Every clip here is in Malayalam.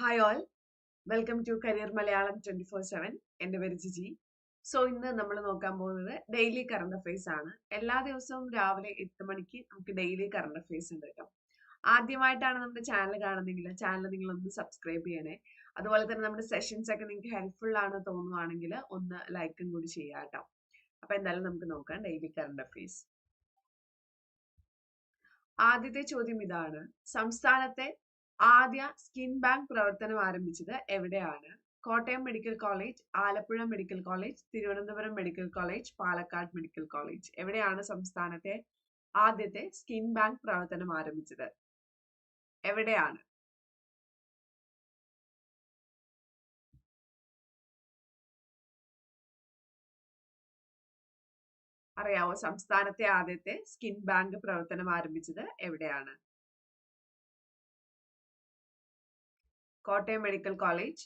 Hi all welcome to career Malayalam twenty four seven എന്റെ പേര് ജിജി. സോ ഇന്ന് നമ്മൾ നോക്കാൻ പോകുന്നത് ഡെയിലി കറണ്ട് അഫയേഴ്സ് ആണ്. എല്ലാ ദിവസവും രാവിലെ എട്ട് മണിക്ക് നമുക്ക് ഡെയിലി കറണ്ട് അഫയേഴ്സ് ഉണ്ട് കേട്ടോ. ആദ്യമായിട്ടാണ് നമ്മുടെ ചാനൽ കാണുന്നെങ്കിൽ ചാനൽ നിങ്ങൾ ഒന്ന് സബ്സ്ക്രൈബ് ചെയ്യണേ. അതുപോലെ തന്നെ നമ്മുടെ സെഷൻസ് ഒക്കെ നിങ്ങൾക്ക് ഹെൽപ്ഫുൾ ആണ് തോന്നുവാണെങ്കിൽ ഒന്ന് ലൈക്കും കൂടി ചെയ്യാം കേട്ടോ. അപ്പൊ എന്തായാലും നമുക്ക് നോക്കാം ഡെയിലി കറണ്ട് അഫയേഴ്സ് ആദ്യത്തെ ചോദ്യം ഇതാണ്. സംസ്ഥാനത്തെ ആദ്യ സ്കിൻ ബാങ്ക് പ്രവർത്തനം ആരംഭിച്ചത് എവിടെയാണ്? Kottayam medical college Alappuzha medical college Thiruvananthapuram medical college Palakkad medical college. എവിടെയാണ് സംസ്ഥാനത്തെ ആദ്യത്തെ സ്കിൻ ബാങ്ക് പ്രവർത്തനം ആരംഭിച്ചത്? എവിടെയാണ്? അറിയാവോ? സംസ്ഥാനത്തെ ആദ്യത്തെ സ്കിൻ ബാങ്ക് പ്രവർത്തനം ആരംഭിച്ചത് എവിടെയാണ്? Kottayam medical college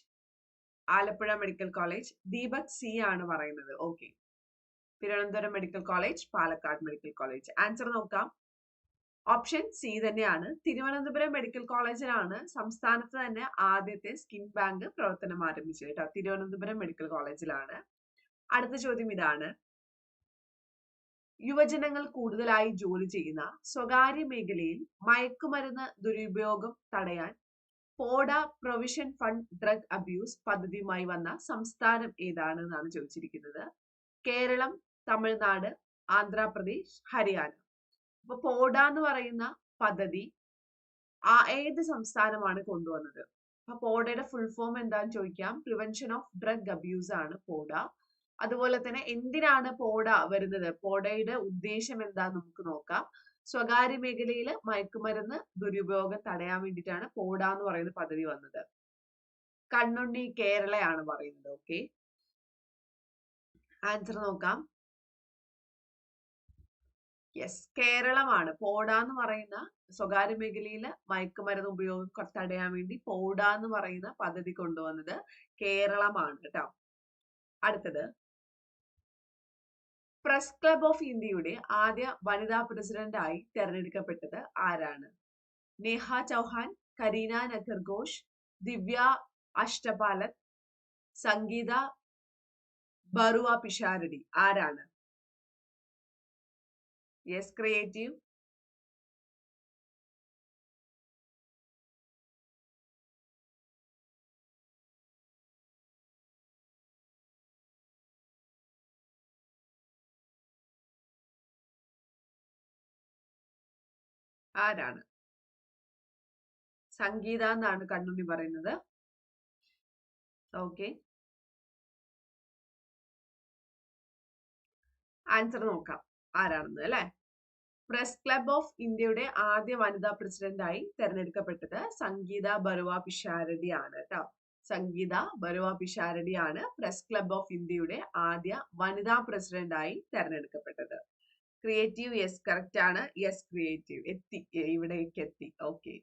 Alappuzha medical college Deepak C ആണ് പറയുന്നത്. Okay Thiruvananthapuram medical college Palakkad medical college. Answer നോക്കാം. ഓപ്ഷൻ സി തന്നെയാണ്. തിരുവനന്തപുരം മെഡിക്കൽ കോളേജിലാണ് സംസ്ഥാനത്ത് തന്നെ ആദ്യത്തെ സ്കിൻ ബാങ്ക് പ്രവർത്തനം ആരംഭിച്ചത് കേട്ടോ. തിരുവനന്തപുരം മെഡിക്കൽ കോളേജിലാണ്. അടുത്ത ചോദ്യം ഇതാണ്. യുവജനങ്ങൾ കൂടുതലായി ജോലി ചെയ്യുന്ന സ്വകാര്യ മേഖലയിൽ മയക്കുമരുന്ന് ദുരുപയോഗം തടയാൻ പോഡ പ്രൊവിഷൻ ഫണ്ട് ഡ്രഗ് അബ്യൂസ് പദ്ധതിയുമായി വന്ന സംസ്ഥാനം ഏതാണ് എന്നാണ് ചോദിച്ചിരിക്കുന്നത്. കേരളം തമിഴ്നാട് ആന്ധ്രാപ്രദേശ് ഹരിയാന. അപ്പൊ പോഡ എന്ന് പറയുന്ന പദ്ധതി ആ ഏത് സംസ്ഥാനമാണ് കൊണ്ടുവന്നത്? അപ്പൊ പോഡയുടെ ഫുൾ ഫോം എന്താന്ന് ചോദിക്കാം. പ്രിവെൻഷൻ ഓഫ് ഡ്രഗ് അബ്യൂസ് ആണ് പോഡ അതുപോലെ തന്നെ എന്തിനാണ് പോഡ വരുന്നത്? പോഡയുടെ ഉദ്ദേശം എന്താന്ന് നമുക്ക് നോക്കാം. സ്വകാര്യ മേഖലയിൽ മയക്കുമരുന്ന് ദുരുപയോഗം തടയാൻ വേണ്ടിയിട്ടാണ് പോഡ എന്ന് പറയുന്ന പദ്ധതി വന്നത്. കണ്ണുണ്ണി കേരളയാണ് പറയുന്നത്. ഓക്കെ ആൻസർ നോക്കാം. യെസ് കേരളമാണ്. പോഡ എന്ന് പറയുന്ന സ്വകാര്യ മേഖലയിൽ മയക്കുമരുന്ന് ഉപയോഗം തടയാൻ വേണ്ടി പോഡ എന്ന് പറയുന്ന പദ്ധതി കൊണ്ടുവന്നത് കേരളമാണ്. കേട്ടോ. അടുത്തത്. പ്രസ് ക്ലബ് ഓഫ് ഇന്ത്യയുടെ ആദ്യ വനിതാ പ്രസിഡന്റായി തെരഞ്ഞെടുക്കപ്പെട്ടത് ആരാണ്? നേഹ ചൗഹാൻ കരീന നഗർ ഘോഷ് ദിവ്യ അഷ്ടപാലത് സംഗീത ബറുവ പിഷാരടി. ആരാണ്? യെസ് ക്രിയേറ്റീവ് ആരാണ്? സംഗീത എന്നാണ് കണ്ണുണ്ണി പറയുന്നത്. ഓക്കെ ആൻസർ നോക്കാം. ആരാണെന്ന് അല്ലെ? പ്രസ് ക്ലബ് ഓഫ് ഇന്ത്യയുടെ ആദ്യ വനിതാ പ്രസിഡന്റായി തെരഞ്ഞെടുക്കപ്പെട്ടത് സംഗീത ബറുവ പിഷാരടി ആണ് കേട്ടോ സംഗീത ബറുവ പിഷാരടി ആണ് പ്രസ് ക്ലബ് ഓഫ് ഇന്ത്യയുടെ ആദ്യ വനിതാ പ്രസിഡന്റായി തെരഞ്ഞെടുക്കപ്പെട്ടത്. ക്രിയേറ്റീവ് യെസ് കറക്റ്റ് ആണ്. യെസ് ക്രിയേറ്റീവ് എത്തി ഇവിടേക്ക് എത്തി. Okay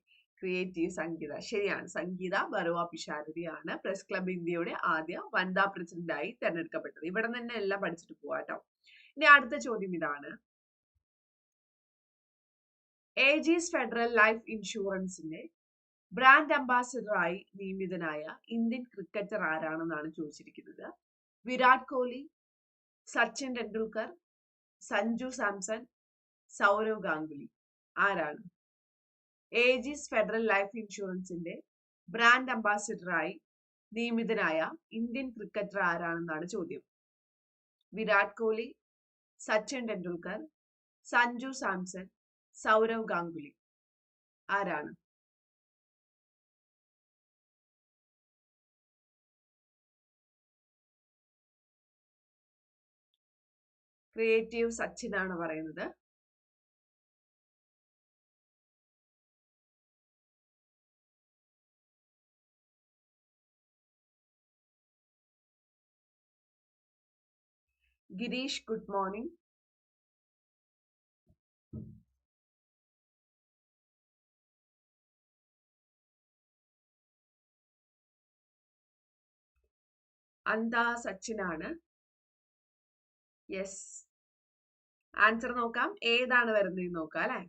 creative Sangeetha. ശരിയാണ്. സംഗീത ബറുവ പിഷാരതിയാണ് പ്രസ് ക്ലബ് ഇന്ത്യയുടെ ആദ്യ വനിതാ പ്രസിഡന്റായി തെരഞ്ഞെടുക്കപ്പെട്ടത്. ഇവിടെ തന്നെ എല്ലാം പഠിച്ചിട്ട് പോവാട്ടോ ഇനി അടുത്ത ചോദ്യം ഇതാണ്. ഏജീസ് ഫെഡറൽ ലൈഫ് ഇൻഷുറൻസിന്റെ ബ്രാൻഡ് അംബാസിഡറായി നിയമിതനായ ഇന്ത്യൻ ക്രിക്കറ്റർ ആരാണെന്നാണ് ചോദിച്ചിരിക്കുന്നത്? വിരാട് കോഹ്ലി സച്ചിൻ ടെണ്ടുൽക്കർ സഞ്ജു സാംസൺ സൗരവ് ഗാംഗുലി. ആരാണ്? ഏജിസ് ഫെഡറൽ ലൈഫ് ഇൻഷുറൻസിന്റെ ബ്രാൻഡ് അംബാസിഡറായി നിയമിതനായ ഇന്ത്യൻ ക്രിക്കറ്റർ ആരാണെന്നാണ് ചോദ്യം. വിരാട് കോഹ്ലി സച്ചിൻ ടെണ്ടുൽക്കർ സഞ്ജു സാംസൺ സൗരവ് ഗാംഗുലി. ആരാണ്? ക്രിയേറ്റീവ് സച്ചിൻ ആണ് പറയുന്നത്. Girish good morning. അന്ത സച്ചിനാണ്. യെസ് ആൻസർ നോക്കാം. ഏതാണ് വരുന്നത് നോക്കാം അല്ലെ?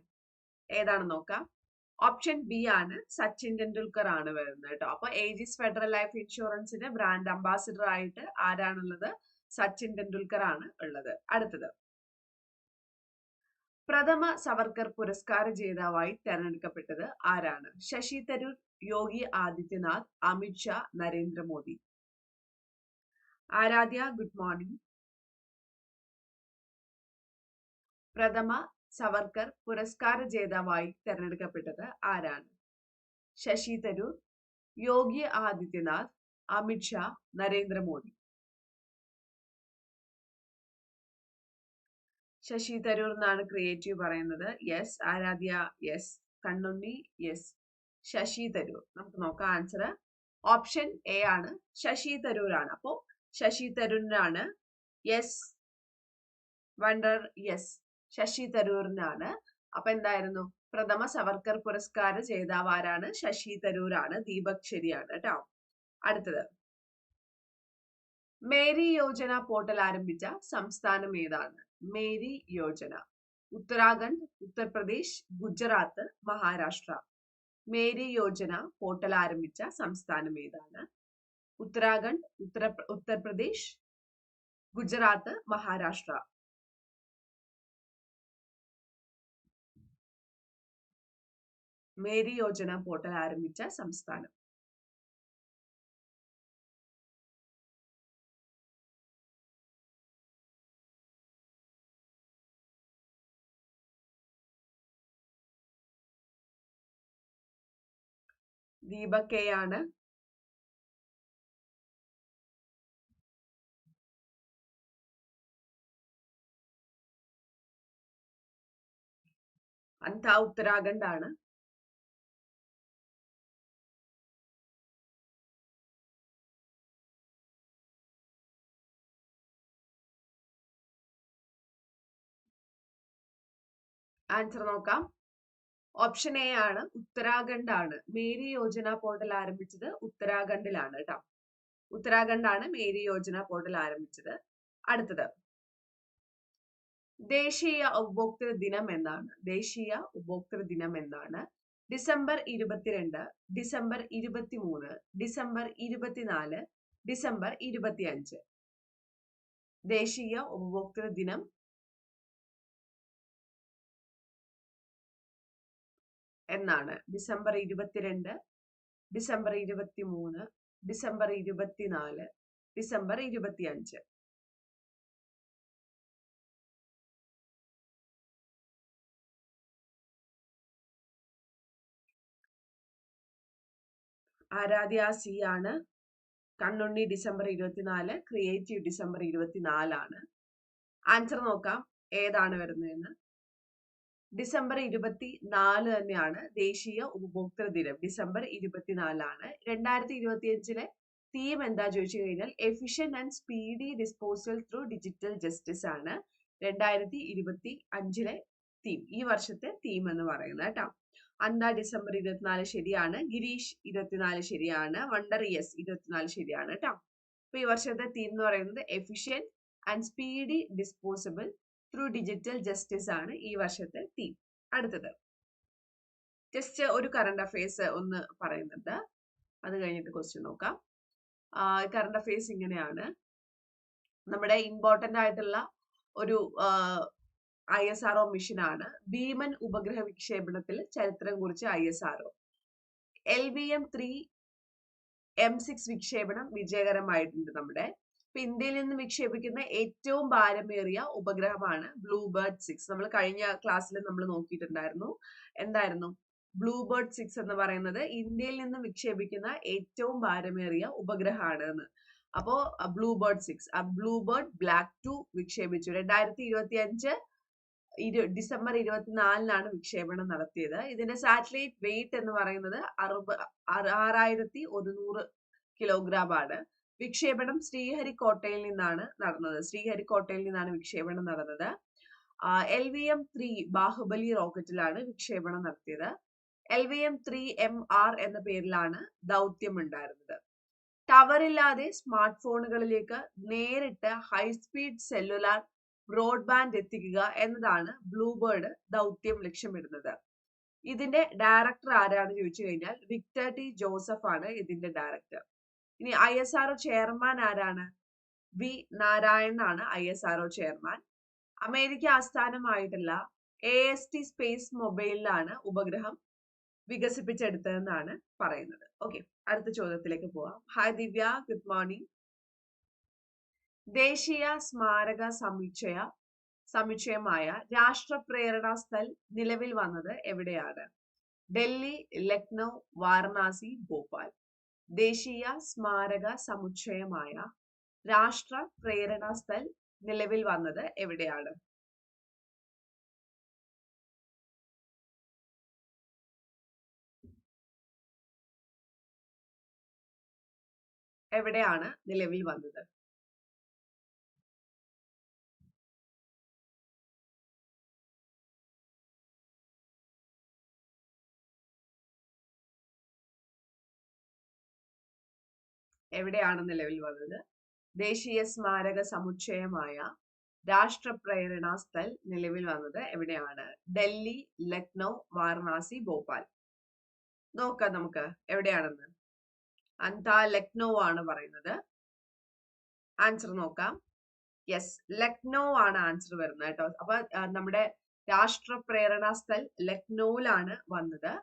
ഏതാണ് നോക്കാം? ഓപ്ഷൻ ബി ആണ്. സച്ചിൻ ടെണ്ടുൽക്കർ ആണ് വരുന്നത് കേട്ടോ. അപ്പൊ ഏജിസ് ഫെഡറൽ ലൈഫ് ഇൻഷുറൻസിന്റെ ബ്രാൻഡ് അംബാസിഡർ ആയിട്ട് ആരാണുള്ളത്? സച്ചിൻ ടെണ്ടുൽക്കർ ആണ് ഉള്ളത്. അടുത്തത്. പ്രഥമ സവർക്കർ പുരസ്കാര ജേതാവായി തെരഞ്ഞെടുക്കപ്പെട്ടത് ആരാണ്? Shashi Tharoor Yogi Adityanath Amit Shah Narendra Modi. Aradhya good morning. പ്രഥമ സവർക്കർ പുരസ്കാര ജേതാവായി തെരഞ്ഞെടുക്കപ്പെട്ടത് ആരാണ്? ശശി തരൂർ യോഗി ആദിത്യനാഥ് അമിത്ഷാ നരേന്ദ്രമോദി. ശശി തരൂർ എന്നാണ് ക്രിയേറ്റീവ് പറയുന്നത്. Yes Aradhya yes Kannunni yes Shashi Tharoor. നമുക്ക് നോക്കാം ആൻസർ ഓപ്ഷൻ എ ആണ് ശശി തരൂർ ആണ് അപ്പോ ശശി തരൂരിനാണ് യെസ് വണ്ടർ യെസ് ശശി തരൂരിനാണ്. അപ്പൊ എന്തായിരുന്നു? പ്രഥമ സവർക്കർ പുരസ്കാര ജേതാവ് ആരാണ്? ശശി തരൂരാണ്. ദീപക് ശരിയാണ് കേട്ടോ. അടുത്തത്. മേരി യോജന പോർട്ടൽ ആരംഭിച്ച സംസ്ഥാനം ഏതാണ്? മേരി യോജന. ഉത്തരാഖണ്ഡ് ഉത്തർപ്രദേശ് ഗുജറാത്ത് മഹാരാഷ്ട്ര. മേരി യോജന പോർട്ടൽ ആരംഭിച്ച സംസ്ഥാനം ഏതാണ്? ഉത്തരാഖണ്ഡ് ഉത്തര ഉത്തർപ്രദേശ് ഗുജറാത്ത് മഹാരാഷ്ട്ര. മേരി യോജന പോർട്ടൽ ആരംഭിച്ച സംസ്ഥാനം. ദീപക് എ ആണ്. അന്ത ഉത്തരാഖണ്ഡ് ആണ്. ആൻസർ നോക്കാം. ഓപ്ഷൻ എ ആണ് ഉത്തരാഖണ്ഡ് ആണ് മേരി യോജന പോർട്ടൽ ആരംഭിച്ചത് ഉത്തരാഖണ്ഡിലാണ് കേട്ടോ ഉത്തരാഖണ്ഡ് ആണ് മേരി യോജന പോർട്ടൽ ആരംഭിച്ചത്. അടുത്തത്. ദേശീയ ഉപഭോക്തൃ ദിനം എന്നാണ്. ദേശീയ ഉപഭോക്തൃ ദിനം എന്നാണ്. ഡിസംബർ ഇരുപത്തിരണ്ട് ഡിസംബർ ഇരുപത്തിമൂന്ന് ഡിസംബർ ഇരുപത്തിനാല് ഡിസംബർ ഇരുപത്തിയഞ്ച്. ദേശീയ ഉപഭോക്തൃ ദിനം എന്നാണ്. ഡിസംബർ ഇരുപത്തിരണ്ട് ഡിസംബർ ഇരുപത്തി മൂന്ന് ഡിസംബർ ഇരുപത്തിനാല് ഡിസംബർ ഇരുപത്തിയഞ്ച്. ആരാധ്യ സി ആണ്. കണ്ണുണ്ണി ഡിസംബർ ഇരുപത്തിനാല് ക്രിയേറ്റീവ് ഡിസംബർ ഇരുപത്തിനാലാണ്. ആൻസർ നോക്കാം. ഏതാണ് വരുന്നതെന്ന്? ഡിസംബർ ഇരുപത്തി നാല് തന്നെയാണ് ദേശീയ ഉപഭോക്തൃ ദിനം. ഡിസംബർ ഇരുപത്തിനാലാണ്. രണ്ടായിരത്തി ഇരുപത്തിയഞ്ചിലെ തീം എന്താ ചോദിച്ചു കഴിഞ്ഞാൽ efficient and speedy disposal through digital justice ആണ് രണ്ടായിരത്തി ഇരുപത്തി അഞ്ചിലെ തീം. ഈ വർഷത്തെ തീം എന്ന് പറയുന്നത് കേട്ടോ. അന്ത ഡിസംബർ ഇരുപത്തിനാല് ശരിയാണ്. ഗിരീഷ് ഇരുപത്തിനാല് ശരിയാണ്. വണ്ടർ യെസ് ഇരുപത്തിനാല് ശരിയാണ് കേട്ടോ. അപ്പൊ ഈ വർഷത്തെ തീം എന്ന് പറയുന്നത് efficient and speedy disposable through digital justice ആണ് ഈ വർഷത്തെ തീം അടുത്തത്. ജസ്റ്റ് ഒരു കറണ്ട് അഫയേഴ്സ് ഒന്ന് പറയുന്നുണ്ട്. അത് കഴിഞ്ഞിട്ട് ക്വസ്റ്റ്യൻ നോക്കാം. കറണ്ട് അഫയേഴ്സ് ഇങ്ങനെയാണ്. നമ്മുടെ ഇമ്പോർട്ടന്റ് ആയിട്ടുള്ള ഒരു ഐ എസ് ആർ ഒ മിഷനാണ് ഭീമൻ ഉപഗ്രഹ വിക്ഷേപണത്തിൽ ചരിത്രം കുറിച്ച് I S R O L V M three M six വിക്ഷേപണം വിജയകരമായിട്ടുണ്ട് നമ്മുടെ ഇന്ത്യയിൽ നിന്ന് വിക്ഷേപിക്കുന്ന ഏറ്റവും ഭാരമേറിയ ഉപഗ്രഹമാണ് ബ്ലൂബേർഡ് സിക്സ് നമ്മൾ കഴിഞ്ഞ ക്ലാസ്സിൽ നമ്മൾ നോക്കിയിട്ടുണ്ടായിരുന്നു. എന്തായിരുന്നു? ബ്ലൂബേർഡ് സിക്സ് എന്ന് പറയുന്നത് ഇന്ത്യയിൽ നിന്ന് വിക്ഷേപിക്കുന്ന ഏറ്റവും ഭാരമേറിയ ഉപഗ്രഹമാണ് എന്ന് അപ്പോ bluebird six bluebird block two വിക്ഷേപിച്ചു രണ്ടായിരത്തി ഇരുപത്തി അഞ്ച് ഇരു ഡിസംബർ ഇരുപത്തിനാലിനാണ് വിക്ഷേപണം നടത്തിയത്. ഇതിന്റെ സാറ്റലൈറ്റ് വെയിറ്റ് എന്ന് പറയുന്നത് അറുപ ആറായിരത്തി ഒരുന്നൂറ് കിലോഗ്രാം ആണ്. വിക്ഷേപണം ശ്രീഹരിക്കോട്ടയിൽ നിന്നാണ് നടന്നത്. ശ്രീഹരിക്കോട്ടയിൽ നിന്നാണ് വിക്ഷേപണം നടന്നത്. L V M three Bahubali റോക്കറ്റിലാണ് വിക്ഷേപണം നടത്തിയത്. L V M three M R എന്ന പേരിലാണ് ദൗത്യം ഉണ്ടായിരുന്നത് ടവർ ഇല്ലാതെ സ്മാർട്ട് ഫോണുകളിലേക്ക് നേരിട്ട് ഹൈസ്പീഡ് സെല്ലുലാർ ബ്രോഡ്ബാൻഡ് എത്തിക്കുക എന്നതാണ് ബ്ലൂബേർഡ് ദൗത്യം ലക്ഷ്യമിടുന്നത്. ഇതിന്റെ ഡയറക്ടർ ആരാണെന്ന് ചോദിച്ചു കഴിഞ്ഞാൽ വിക്ടർ ടി ജോസഫ് ആണ് ഇതിന്റെ ഡയറക്ടർ. ഇനി I S R O chairman ആരാണ്? വി നാരായണൻ ആണ് I S R O chairman America ആസ്ഥാനമായിട്ടുള്ള A S T space മൊബൈലിലാണ് ഉപഗ്രഹം വികസിപ്പിച്ചെടുത്തതെന്നാണ് പറയുന്നത്. ഓക്കെ അടുത്ത ചോദ്യത്തിലേക്ക് പോവാം. ഹായ് ദിവ്യ. ഗുഡ് മോർണിംഗ് ദേശീയ സ്മാരക സമുച്ചയ സമുച്ചയമായ രാഷ്ട്രപ്രേരണ സ്ഥൽ നിലവിൽ വന്നത് എവിടെയാണ്? ഡൽഹി ലക്നൗ വാരണാസി ഭോപ്പാൽ. ദേശീയ സ്മാരക സമുച്ചയമായ രാഷ്ട്ര പ്രേരണ സ്ഥൽ നിലവിൽ വന്നത് എവിടെയാണ്? എവിടെയാണ് നിലവിൽ വന്നത്? എവിടെയാണ് നിലവിൽ വന്നത്? ദേശീയ സ്മാരക സമുച്ചയമായ രാഷ്ട്രപ്രേരണാ സ്ഥൽ നിലവിൽ വന്നത് എവിടെയാണ്? ഡൽഹി ലക്നൗ വാരണാസി ഭോപ്പാൽ. നോക്കാം നമുക്ക് എവിടെയാണെന്ന്. അന്ത ലക്നൗ ആണ് പറയുന്നത്. ആൻസർ നോക്കാം. യെസ് ലക്നൗ ആണ് ആൻസർ വരുന്നത് കേട്ടോ. അപ്പൊ നമ്മുടെ രാഷ്ട്രപ്രേരണാ സ്ഥൽ ലക്നൗലാണ് വന്നത്.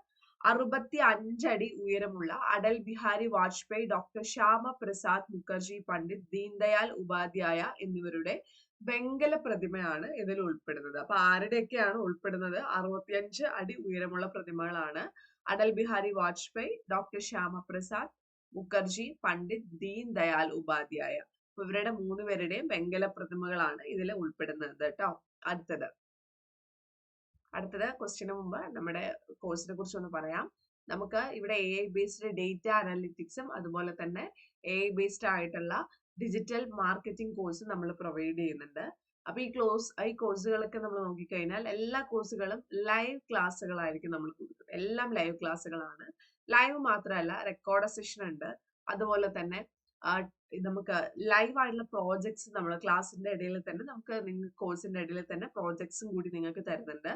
അറുപത്തി അഞ്ചടി ഉയരമുള്ള അടൽ ബിഹാരി വാജ്പേയി ഡോക്ടർ ശ്യാമ പ്രസാദ് മുഖർജി പണ്ഡിറ്റ് ദീൻദയാൽ ഉപാധ്യായ എന്നിവരുടെ വെങ്കല പ്രതിമയാണ് ഇതിൽ ഉൾപ്പെടുന്നത്. അപ്പൊ ആരുടെയൊക്കെയാണ് ഉൾപ്പെടുന്നത്? അറുപത്തിയഞ്ച് അടി ഉയരമുള്ള പ്രതിമകളാണ് അടൽ ബിഹാരി വാജ്പേയി ഡോക്ടർ ശ്യാമ പ്രസാദ് മുഖർജി പണ്ഡിറ്റ് ദീൻ ദയാൽ ഉപാധ്യായ ഇവരുടെ മൂന്ന് പേരുടെയും വെങ്കല പ്രതിമകളാണ് ഇതിൽ ഉൾപ്പെടുന്നത് കേട്ടോ. അടുത്തത്. അടുത്തത് ക്വസ്റ്റിന് മുമ്പ് നമ്മുടെ കോഴ്സിനെ കുറിച്ച് ഒന്ന് പറയാം. നമുക്ക് ഇവിടെ എ ഐ ബേസ്ഡ് ഡേറ്റ അനാലിറ്റിക്സും അതുപോലെ തന്നെ എ ഐ ബേസ്ഡ് ആയിട്ടുള്ള ഡിജിറ്റൽ മാർക്കറ്റിംഗ് കോഴ്സ് നമ്മൾ പ്രൊവൈഡ് ചെയ്യുന്നുണ്ട്. അപ്പൊ ഈ ക്ലോസ് ഈ കോഴ്സുകളൊക്കെ നമ്മൾ നോക്കിക്കഴിഞ്ഞാൽ എല്ലാ കോഴ്സുകളും ലൈവ് ക്ലാസ്സുകളായിരിക്കും നമ്മൾ കൊടുക്കുന്നത്. എല്ലാം ലൈവ് ക്ലാസ്സുകളാണ് ലൈവ് മാത്രമല്ല റെക്കോർഡ് സെഷൻ ഉണ്ട്. അതുപോലെ തന്നെ നമുക്ക് ലൈവ് ആയിട്ടുള്ള പ്രോജക്ട്സ് നമ്മൾ ക്ലാസ്സിന്റെ ഇടയിൽ തന്നെ നമുക്ക് നിങ്ങൾ കോഴ്സിന്റെ ഇടയിൽ തന്നെ പ്രോജക്ട്സും കൂടി നിങ്ങൾക്ക് തരുന്നുണ്ട്.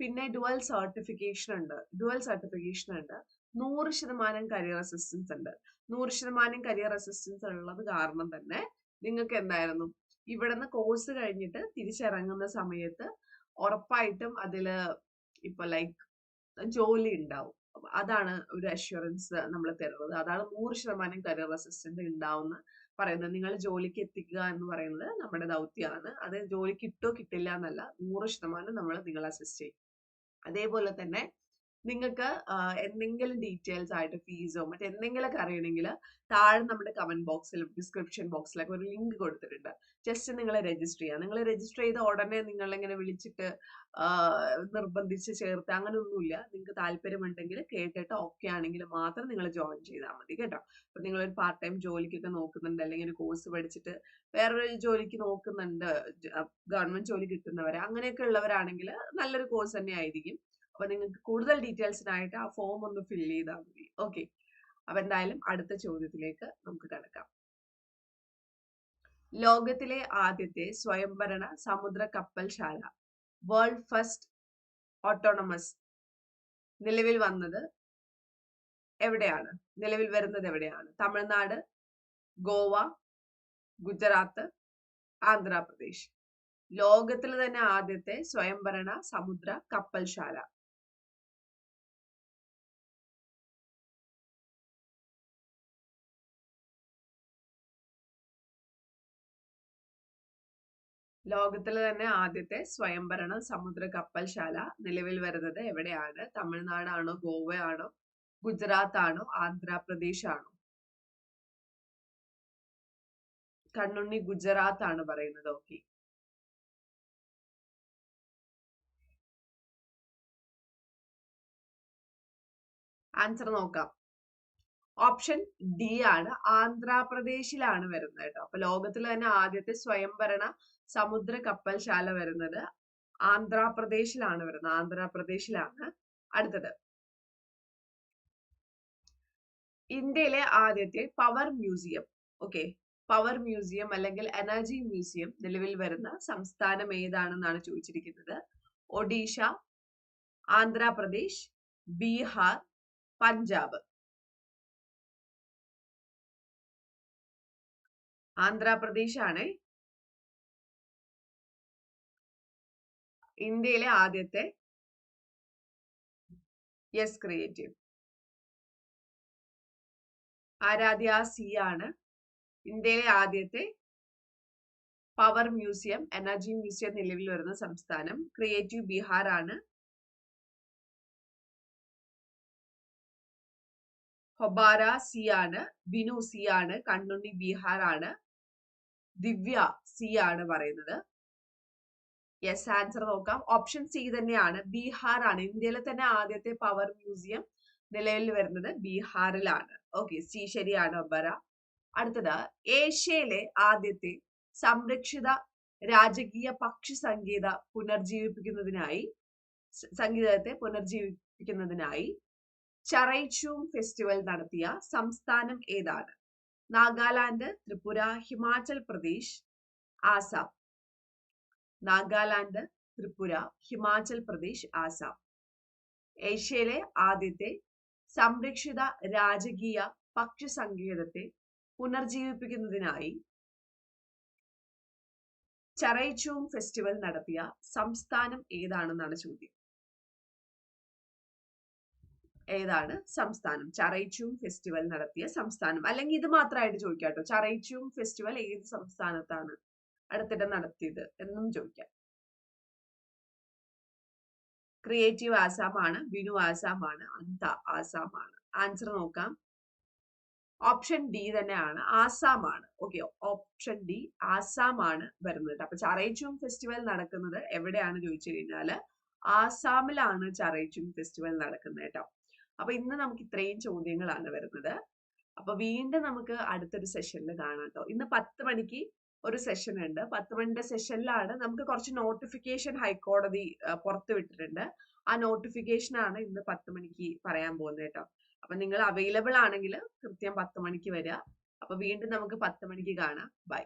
പിന്നെ ഡുവൽ സർട്ടിഫിക്കേഷൻ ഉണ്ട്. ഡുവൽ സർട്ടിഫിക്കേഷൻ ഉണ്ട്. നൂറ് ശതമാനം കരിയർ അസിസ്റ്റൻസ് ഉണ്ട്. നൂറ് ശതമാനം കരിയർ അസിസ്റ്റൻസ് ഉള്ളത് കാരണം തന്നെ നിങ്ങൾക്ക് എന്തായിരുന്നു? ഇവിടുന്ന് കോഴ്സ് കഴിഞ്ഞിട്ട് തിരിച്ചിറങ്ങുന്ന സമയത്ത് ഉറപ്പായിട്ടും അതിൽ ഇപ്പൊ ലൈക്ക് ജോലി ഉണ്ടാവും. അതാണ് ഒരു അഷ്വറൻസ് നമ്മൾ തരുന്നത്. അതാണ് നൂറ് ശതമാനം കരിയർ അസിസ്റ്റന്റ് ഉണ്ടാവുന്ന പറയുന്നത്. നിങ്ങൾ ജോലിക്ക് എത്തിക്കുക എന്ന് പറയുന്നത് നമ്മുടെ ദൗത്യമാണ്. അത് ജോലി കിട്ടോ കിട്ടില്ല എന്നല്ല നൂറ് ശതമാനം നമ്മൾ നിങ്ങളെ അസിസ്റ്റ് ചെയ്യും. അതേപോലെ തന്നെ നിങ്ങൾക്ക് എന്തെങ്കിലും ഡീറ്റെയിൽസ് ആയിട്ട് ഫീസോ മറ്റെന്തെങ്കിലുമൊക്കെ അറിയണമെങ്കിൽ താഴെ നമ്മുടെ കമന്റ് ബോക്സിലും ഡിസ്ക്രിപ്ഷൻ ബോക്സിലൊക്കെ ഒരു ലിങ്ക് കൊടുത്തിട്ടുണ്ട്. ജസ്റ്റ് നിങ്ങൾ രജിസ്റ്റർ ചെയ്യുക. നിങ്ങൾ രജിസ്റ്റർ ചെയ്ത ഉടനെ നിങ്ങളിങ്ങനെ വിളിച്ചിട്ട് നിർബന്ധിച്ച് ചേർത്ത് അങ്ങനെ ഒന്നുമില്ല നിങ്ങൾക്ക് താല്പര്യമുണ്ടെങ്കിൽ കേട്ടിട്ട് ഓക്കെ ആണെങ്കിൽ മാത്രം നിങ്ങൾ ജോയിൻ ചെയ്താൽ മതി കേട്ടോ. അപ്പം നിങ്ങളൊരു പാർട്ട് ടൈം ജോലിക്കൊക്കെ നോക്കുന്നുണ്ട് അല്ലെങ്കിൽ ഒരു കോഴ്സ് പഠിച്ചിട്ട് വേറൊരു ജോലിക്ക് നോക്കുന്നുണ്ട് ഗവൺമെന്റ് ജോലി കിട്ടുന്നവരെ അങ്ങനെയൊക്കെ ഉള്ളവരാണെങ്കിൽ നല്ലൊരു കോഴ്സ് തന്നെ ആയിരിക്കും. അപ്പൊ നിങ്ങൾക്ക് കൂടുതൽ ഡീറ്റെയിൽസിനായിട്ട് ആ ഫോം ഒന്ന് ഫില്ല് ചെയ്താൽ മതി. ഓക്കെ അപ്പൊ എന്തായാലും അടുത്ത ചോദ്യത്തിലേക്ക് നമുക്ക് കിടക്കാം. ലോകത്തിലെ ആദ്യത്തെ സ്വയംഭരണ സമുദ്ര കപ്പൽശാല വേൾഡ് ഫസ്റ്റ് ഓട്ടോണമസ് നിലവിൽ വന്നത് എവിടെയാണ്? നിലവിൽ വരുന്നത് എവിടെയാണ്? തമിഴ്നാട് ഗോവ ഗുജറാത്ത് ആന്ധ്രാപ്രദേശ്. ലോകത്തിലെ തന്നെ ആദ്യത്തെ സ്വയംഭരണ സമുദ്ര കപ്പൽശാല ലോകത്തിലെ തന്നെ ആദ്യത്തെ സ്വയംഭരണ സമുദ്ര കപ്പൽശാല നിലവിൽ വരുന്നത് എവിടെയാണ്? തമിഴ്നാടാണോ? ഗോവയാണോ? ഗുജറാത്ത് ആണോ ആന്ധ്രാപ്രദേശ് ആണോ കണ്ണുണ്ണി ഗുജറാത്ത് ആണ് പറയുന്നത്. ഓക്കെ. ആൻസർ നോക്കാം. ഓപ്ഷൻ ഡി ആണ്. ആന്ധ്രാപ്രദേശിലാണ് വരുന്നത് കേട്ടോ. അപ്പൊ ലോകത്തിൽ തന്നെ ആദ്യത്തെ സ്വയംഭരണ സമുദ്ര കപ്പൽശാല വരുന്നത് ആന്ധ്രാപ്രദേശിലാണ് വരുന്നത്. ആന്ധ്രാപ്രദേശിലാണ് അടുത്തത്. ഇന്ത്യയിലെ ആദ്യത്തെ power museum okay power museum അല്ലെങ്കിൽ എനർജി മ്യൂസിയം നിലവിൽ വരുന്ന സംസ്ഥാനം ഏതാണെന്നാണ് ചോദിച്ചിരിക്കുന്നത്. ഒഡീഷ ആന്ധ്രാപ്രദേശ് ബീഹാർ പഞ്ചാബ്. ആന്ധ്രാപ്രദേശ് ഇന്ത്യയിലെ ആദ്യത്തെ യെസ് ക്രിയേറ്റീവ് ആരാധ്യ സി ആണ്. ഇന്ത്യയിലെ ആദ്യത്തെ പവർ മ്യൂസിയം എനർജി മ്യൂസിയം നിലവിൽ വരുന്ന സംസ്ഥാനം. ക്രിയേറ്റീവ് ബീഹാർ ആണ്. ഹൊബാര സി ആണ്. ബിനു സി ആണ്. കണ്ണുണ്ണി ബീഹാർ ആണ്. ദിവ്യ സി ആണ് പറയുന്നത്. യെസ് ആൻസർ നോക്കാം. ഓപ്ഷൻ സി തന്നെയാണ്. ബീഹാർ ആണ് ഇന്ത്യയിലെ തന്നെ ആദ്യത്തെ പവർ മ്യൂസിയം നിലവിൽ വരുന്നത് ബീഹാറിലാണ്. ഓക്കെ സി ശരിയാണ് ഒബറ അടുത്തത് ഏഷ്യയിലെ ആദ്യത്തെ സംരക്ഷിത രാജകീയ പക്ഷി സംഗീത പുനർജീവിപ്പിക്കുന്നതിനായി സംഗീതത്തെ പുനർജീവിപ്പിക്കുന്നതിനായി ചറൈച്ചൂം ഫെസ്റ്റിവൽ നടത്തിയ സംസ്ഥാനം ഏതാണ്? നാഗാലാൻഡ് ത്രിപുര ഹിമാചൽ പ്രദേശ് ആസാം. നാഗാലാൻഡ് ത്രിപുര ഹിമാചൽ പ്രദേശ് ആസാം. ഏഷ്യയിലെ ആദ്യത്തെ സംരക്ഷിത രാജകീയ പക്ഷി സങ്കേതത്തെ പുനർജീവിപ്പിക്കുന്നതിനായി ചറൈച്ചൂങ് ഫെസ്റ്റിവൽ നടത്തിയ സംസ്ഥാനം ഏതാണെന്നാണ് ചോദ്യം. ഏതാണ് സംസ്ഥാനം? ചറൈച്ചൂങ് ഫെസ്റ്റിവൽ നടത്തിയ സംസ്ഥാനം. അല്ലെങ്കിൽ ഇത് മാത്രമായിട്ട് ചോദിക്കാം കേട്ടോ ചറൈച്ചൂം ഫെസ്റ്റിവൽ ഏത് സംസ്ഥാനത്താണ്? അടുത്തിടെ നടത്തിയത് എന്നും ചോദിക്കാം. ക്രിയേറ്റീവ് ആസാമാണ് ആണ് ബിനു ആസാം ആണ് അന്ത ആസാമാണ് ആൻസർ നോക്കാം. ഓപ്ഷൻ ഡി തന്നെയാണ് ആസാമാണ് ഓക്കെ ഓപ്ഷൻ ഡി ആസാമാണ് വരുന്നത്. അപ്പൊ ചറൈച്ചൂം ഫെസ്റ്റിവൽ നടക്കുന്നത് എവിടെയാണ് ചോദിച്ചു കഴിഞ്ഞാൽ? ആസാമിലാണ് ചറൈച്ചൂം ഫെസ്റ്റിവൽ നടക്കുന്നത് കേട്ടോ. അപ്പൊ ഇന്ന് നമുക്ക് ഇത്രയും ചോദ്യങ്ങളാണ് വരുന്നത്. അപ്പൊ വീണ്ടും നമുക്ക് അടുത്തൊരു സെഷനിൽ കാണാം കേട്ടോ. ഇന്ന് പത്ത് മണിക്ക് ഒരു സെഷൻ ഉണ്ട്. പത്ത് മണിന്റെ സെഷനിലാണ് നമുക്ക് കുറച്ച് നോട്ടിഫിക്കേഷൻ ഹൈക്കോടതി പുറത്തുവിട്ടിട്ടുണ്ട് ആ നോട്ടിഫിക്കേഷൻ ആണ് ഇന്ന് പത്ത് മണിക്ക് പറയാൻ പോകുന്നത് കേട്ടോ. അപ്പൊ നിങ്ങൾ അവൈലബിൾ ആണെങ്കിൽ കൃത്യം പത്ത് മണിക്ക് വരിക. അപ്പൊ വീണ്ടും നമുക്ക് പത്ത് മണിക്ക് കാണാം. ബൈ